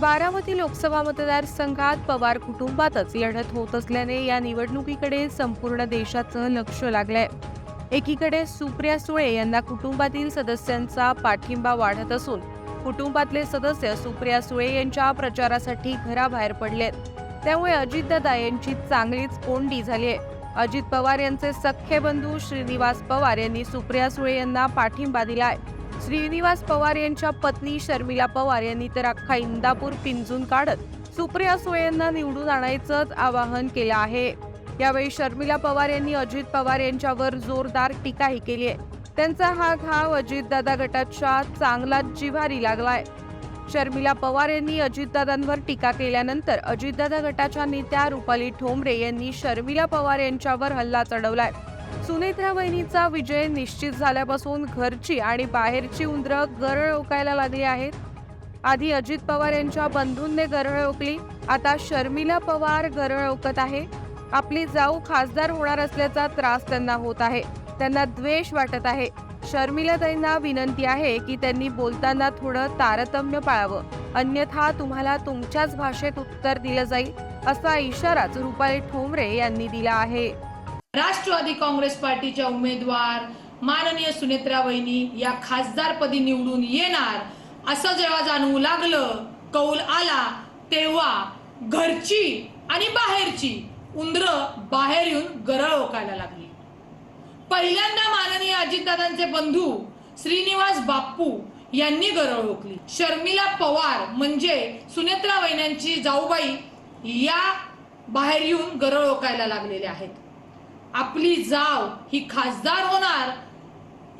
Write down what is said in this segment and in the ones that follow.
बारामती लोकसभा मतदारसंघात पवार कुटुंबातच लढत होत असल्याने या निवडणुकीकडे संपूर्ण देशाचं लक्ष लागलंय. एकीकडे सुप्रिया सुळे यांना कुटुंबातील सदस्यांचा पाठिंबा वाढत असून कुटुंबातले सदस्य सुप्रिया सुळे यांच्या प्रचारासाठी घराबाहेर पडलेत. त्यामुळे अजितदादा यांची चांगलीच कोंडी झाली आहे. अजित पवार यांचे सख्खे बंधू श्रीनिवास पवार यांनी सुप्रिया सुळे यांना पाठिंबा दिलाय. श्रीनिवास पवार यांच्या पत्नी शर्मिला पवार यांनी तर अख्खा इंदापूर पिंजून काढत सुप्रिया सुळे यांना निवडून आणायचंच आवाहन केलं आहे. यावेळी शर्मिला पवार यांनी अजित पवार यांच्यावर जोरदार टीकाही केली आहे. त्यांचा हा घाव अजितदादा गटाच्या चांगलाच जिव्हारी लागलाय. शर्मिला पवार यांनी अजितदादांवर टीका केल्यानंतर अजितदादा गटाच्या नेत्या रुपाली ठोंबरे यांनी शर्मिला पवार यांच्यावर हल्ला चढवलाय. सुनेत्रा वहिनीचा विजय निश्चित झाल्यापासून घरची आणि बाहेरची उंदरं गरळ ओकायला लागली आहेत. आधी अजित पवार यांच्या बंधूंनी गरळ ओकली आता शर्मिला पवार गरळ ओकत आहे. आपली जाऊ खासदार होणार असल्याचा त्रास त्यांना होत आहे. त्यांना द्वेष वाटत आहे. शर्मिलाताईंना विनंती आहे की त्यांनी बोलताना थोडं तारतम्य पाळावं. अन्यथा तुम्हाला तुमच्याच भाषेत उत्तर दिलं जाईल असा इशाराच रुपाली ठोंबरे यांनी दिला आहे. राष्ट्रवादी काँग्रेस पार्टीच्या उमेदवार माननीय सुनेत्रा वहिनी या खासदारपदी निवडून येणार. असं जेव्हा जाणवू लागलं कौल आला तेव्हा घरची आणि बाहेरची उंदर बाहेर येऊन गरळ ओकायला लागली. पहिल्यांदा माननीय अजितदादांचे बंधू श्रीनिवास बाप्पू यांनी गरळ ओकली. शर्मिला पवार म्हणजे सुनेत्रा वहिन्यांची जाऊबाई या बाहेर येऊन गरळ ओकायला लागलेल्या आहेत. आपली जाव ही खासदार होणार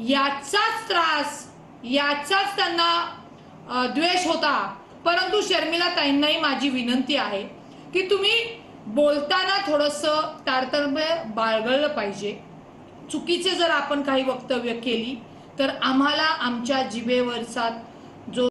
याचाच त्रास याचाच त्यांना द्वेष होता. परंतु शर्मिला ताईंनाही माझी विनंती आहे की तुम्ही बोलताना थोडंसं तारतम्य बाळगळलं पाहिजे. चुकीचे जर आपण काही वक्तव्य केली तर आम्हाला आमच्या जिभेवरचा